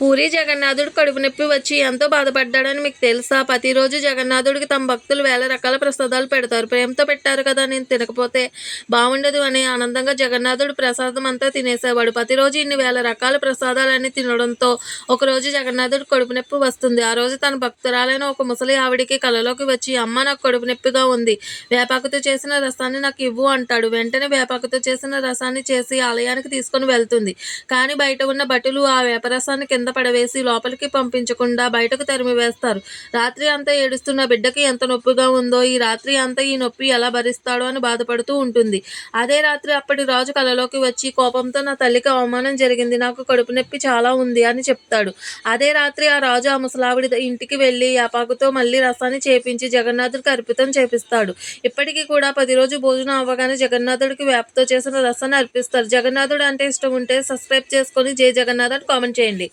పూరి జగన్నాథుడు కడుపు నొప్పి వచ్చి ఎంతో బాధపడ్డాడని మీకు తెలుసా? ప్రతిరోజు జగన్నాథుడికి తమ భక్తులు వేల రకాల ప్రసాదాలు పెడతారు. ప్రేమతో పెట్టారు కదా నేను తినకపోతే బాగుండదు అని ఆనందంగా జగన్నాథుడు ప్రసాదం అంతా తినేసేవాడు. ప్రతిరోజు ఇన్ని వేల రకాల ప్రసాదాలన్నీ తినడంతో ఒకరోజు జగన్నాథుడు కడుపు నొప్పి వస్తుంది. ఆ రోజు తన భక్తురాలైన ఒక ముసలి ఆవిడికి కలలోకి వచ్చి అమ్మ నాకు కడుపు నొప్పిగా ఉంది. వేపాకుతో చేసిన రసాన్ని నాకు ఇవ్వు అంటాడు. వెంటనే వేపాకుతో చేసిన రసాన్ని చేసి ఆలయానికి తీసుకొని వెళ్తుంది. కానీ బయట ఉన్న భటులు ఆ వేపరసాన్ని కింద పడవేసి లోపలికి పంపించకుండా బయటకు తరిమి వేస్తారు. రాత్రి అంతా ఏడుస్తున్న బిడ్డకి ఎంత నొప్పిగా ఉందో ఈ రాత్రి అంతా ఈ నొప్పి ఎలా భరిస్తాడో అని బాధపడుతూ ఉంటుంది. అదే రాత్రి అప్పటి రాజు కలలోకి వచ్చి కోపంతో నా తల్లికి అవమానం జరిగింది నాకు కడుపు నొప్పి చాలా ఉంది అని చెప్తాడు. అదే రాత్రి ఆ రాజు ఆ ముసలావిడి ఇంటికి వెళ్ళి యాపాకుతో మళ్ళీ రసాన్ని చేపించి జగన్నాథుడికి అర్పితం చేపిస్తాడు. ఇప్పటికీ కూడా పది రోజు భోజనం అవ్వగానే జగన్నాథుడికి వేపతో చేసిన రసాన్ని అర్పిస్తారు. జగన్నాథుడు అంటే ఇష్టం ఉంటే సబ్స్క్రైబ్ చేసుకొని జై జగన్నాథ్ అని కామెంట్ చేయండి.